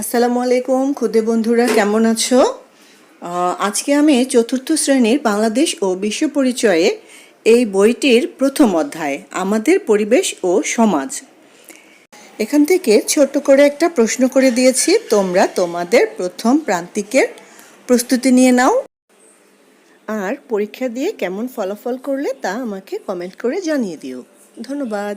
আসসালামু আলাইকুম খুদে বন্ধুরা, কেমন আছো? আজকে আমি চতুর্থ শ্রেণির বাংলাদেশ ও বিশ্ব পরিচয়ে এই বইটির প্রথম অধ্যায়, আমাদের পরিবেশ ও সমাজ। এখান থেকে ছোট্ট করে একটা প্রশ্ন করে দিয়েছি, তোমরা তোমাদের প্রথম প্রান্তিকের প্রস্তুতি নিয়ে নাও। আর পরীক্ষা দিয়ে কেমন ফলাফল করলে তা আমাকে কমেন্ট করে জানিয়ে দিও। ধন্যবাদ।